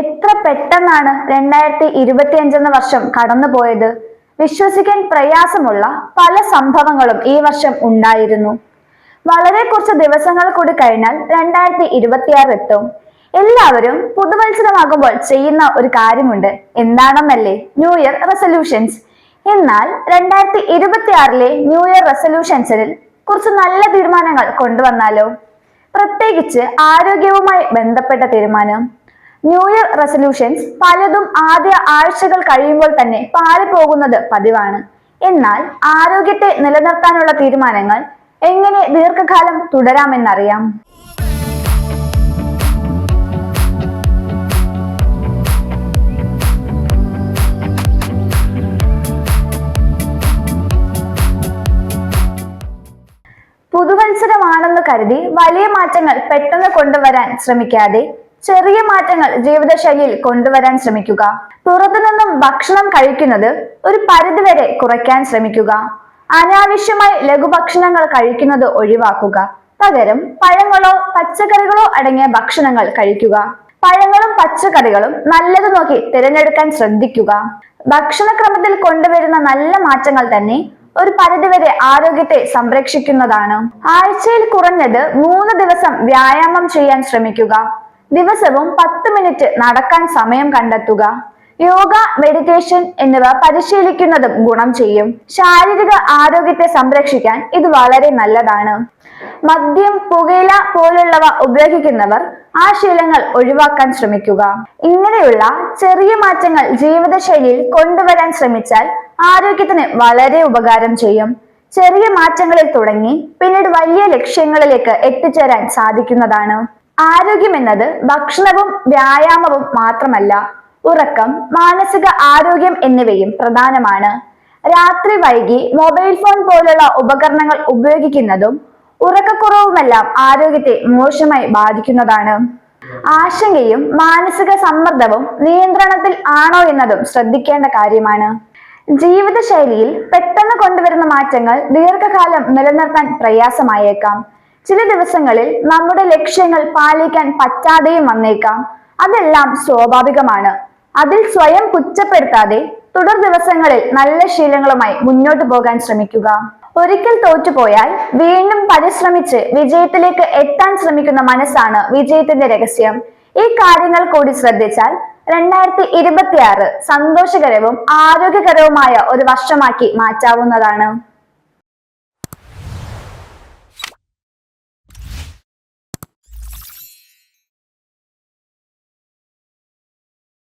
എത്ര പെട്ടെന്നാണ് രണ്ടായിരത്തി ഇരുപത്തി എന്ന വർഷം കടന്നുപോയത്? വിശ്വസിക്കാൻ പ്രയാസമുള്ള പല സംഭവങ്ങളും ഈ വർഷം ഉണ്ടായിരുന്നു. വളരെ കുറച്ച് ദിവസങ്ങൾ കൂടി കഴിഞ്ഞാൽ രണ്ടായിരത്തി ഇരുപത്തിയാറ് എത്തും. എല്ലാവരും പുതുവത്സരമാകുമ്പോൾ ചെയ്യുന്ന ഒരു കാര്യമുണ്ട്. എന്താണെന്നല്ലേ? ന്യൂ ഇയർ റെസൊല്യൂഷൻസ് എന്നാൽ രണ്ടായിരത്തി ഇരുപത്തിയാറിലെ ന്യൂ ഇയർ റെസൊല്യൂഷൻസിൽ കുറച്ച് നല്ല തീരുമാനങ്ങൾ കൊണ്ടുവന്നാലോ? പ്രത്യേകിച്ച് ആരോഗ്യവുമായി ബന്ധപ്പെട്ട തീരുമാനം. ന്യൂ ഇയർ റെസൊല്യൂഷൻസ് പലതും ആദ്യ ആഴ്ചകൾ കഴിയുമ്പോൾ തന്നെ പാളിപ്പോകുന്നത് പതിവാണ്. എന്നാൽ ആരോഗ്യത്തെ നിലനിർത്താനുള്ള തീരുമാനങ്ങൾ എങ്ങനെ ദീർഘകാലം തുടരാമെന്നറിയാം. പുതുവത്സരമാണെന്ന് കരുതി വലിയ മാറ്റങ്ങൾ പെട്ടെന്ന് കൊണ്ടുവരാൻ ശ്രമിക്കാതെ ചെറിയ മാറ്റങ്ങൾ ജീവിതശൈലിയിൽ കൊണ്ടുവരാൻ ശ്രമിക്കുക. പുറത്തുനിന്നും ഭക്ഷണം കഴിക്കുന്നത് ഒരു പരിധിവരെ കുറയ്ക്കാൻ ശ്രമിക്കുക. അനാവശ്യമായി ലഘുഭക്ഷണങ്ങൾ കഴിക്കുന്നത് ഒഴിവാക്കുക. പകരം പഴങ്ങളോ പച്ചക്കറികളോ അടങ്ങിയ ഭക്ഷണങ്ങൾ കഴിക്കുക. പഴങ്ങളും പച്ചക്കറികളും നല്ലത് നോക്കി തിരഞ്ഞെടുക്കാൻ ശ്രദ്ധിക്കുക. ഭക്ഷണക്രമത്തിൽ കൊണ്ടുവരുന്ന നല്ല മാറ്റങ്ങൾ തന്നെ ഒരു പരിധിവരെ ആരോഗ്യത്തെ സംരക്ഷിക്കുന്നതാണ്. ആഴ്ചയിൽ കുറഞ്ഞത് മൂന്ന് ദിവസം വ്യായാമം ചെയ്യാൻ ശ്രമിക്കുക. ദിവസവും പത്ത് മിനിറ്റ് നടക്കാൻ സമയം കണ്ടെത്തുക. യോഗ മെഡിറ്റേഷൻ എന്നിവ പരിശീലിക്കുന്നതും ഗുണം ചെയ്യും. ശാരീരിക ആരോഗ്യത്തെ സംരക്ഷിക്കാൻ ഇത് വളരെ നല്ലതാണ്. മദ്യം പുകയില പോലുള്ളവ ഉപയോഗിക്കുന്നവർ ആ ശീലങ്ങൾ ഒഴിവാക്കാൻ ശ്രമിക്കുക. ഇങ്ങനെയുള്ള ചെറിയ മാറ്റങ്ങൾ ജീവിതശൈലിയിൽ കൊണ്ടുവരാൻ ശ്രമിച്ചാൽ ആരോഗ്യത്തിന് വളരെ ഉപകാരം ചെയ്യും. ചെറിയ മാറ്റങ്ങളിൽ തുടങ്ങി പിന്നീട് വലിയ ലക്ഷ്യങ്ങളിലേക്ക് എത്തിച്ചേരാൻ സാധിക്കുന്നതാണ്. ആരോഗ്യം എന്നത് ഭക്ഷണവും വ്യായാമവും മാത്രമല്ല ഉറക്കം മാനസിക ആരോഗ്യം എന്നിവയും പ്രധാനമാണ്. രാത്രി വൈകി മൊബൈൽ ഫോൺ പോലുള്ള ഉപകരണങ്ങൾ ഉപയോഗിക്കുന്നതും ഉറക്കക്കുറവുമെല്ലാം ആരോഗ്യത്തെ മോശമായി ബാധിക്കുന്നതാണ്. ആശങ്കയും മാനസിക സമ്മർദ്ദവും നിയന്ത്രണത്തിൽ ആണോ എന്നതും ശ്രദ്ധിക്കേണ്ട കാര്യമാണ്. ജീവിതശൈലിയിൽ പെട്ടെന്ന് കൊണ്ടുവരുന്ന മാറ്റങ്ങൾ ദീർഘകാലം നിലനിർത്താൻ പ്രയാസമായേക്കാം. ചില ദിവസങ്ങളിൽ നമ്മുടെ ലക്ഷ്യങ്ങൾ പാലിക്കാൻ പറ്റാതെയും വന്നേക്കാം. അതെല്ലാം സ്വാഭാവികമാണ്. അതിൽ സ്വയം കുറ്റപ്പെടുത്താതെ തുടർ ദിവസങ്ങളിൽ നല്ല ശീലങ്ങളുമായി മുന്നോട്ട് പോകാൻ ശ്രമിക്കുക. ഒരിക്കൽ തോറ്റുപോയാൽ വീണ്ടും പരിശ്രമിച്ച് വിജയത്തിലേക്ക് എത്താൻ ശ്രമിക്കുന്ന മനസ്സാണ് വിജയത്തിന്റെ രഹസ്യം. ഈ കാര്യങ്ങൾ കൂടി ശ്രദ്ധിച്ചാൽ രണ്ടായിരത്തി ഇരുപത്തിയാറ് സന്തോഷകരവും ആരോഗ്യകരവുമായ ഒരു വർഷമാക്കി മാറ്റാവുന്നതാണ്.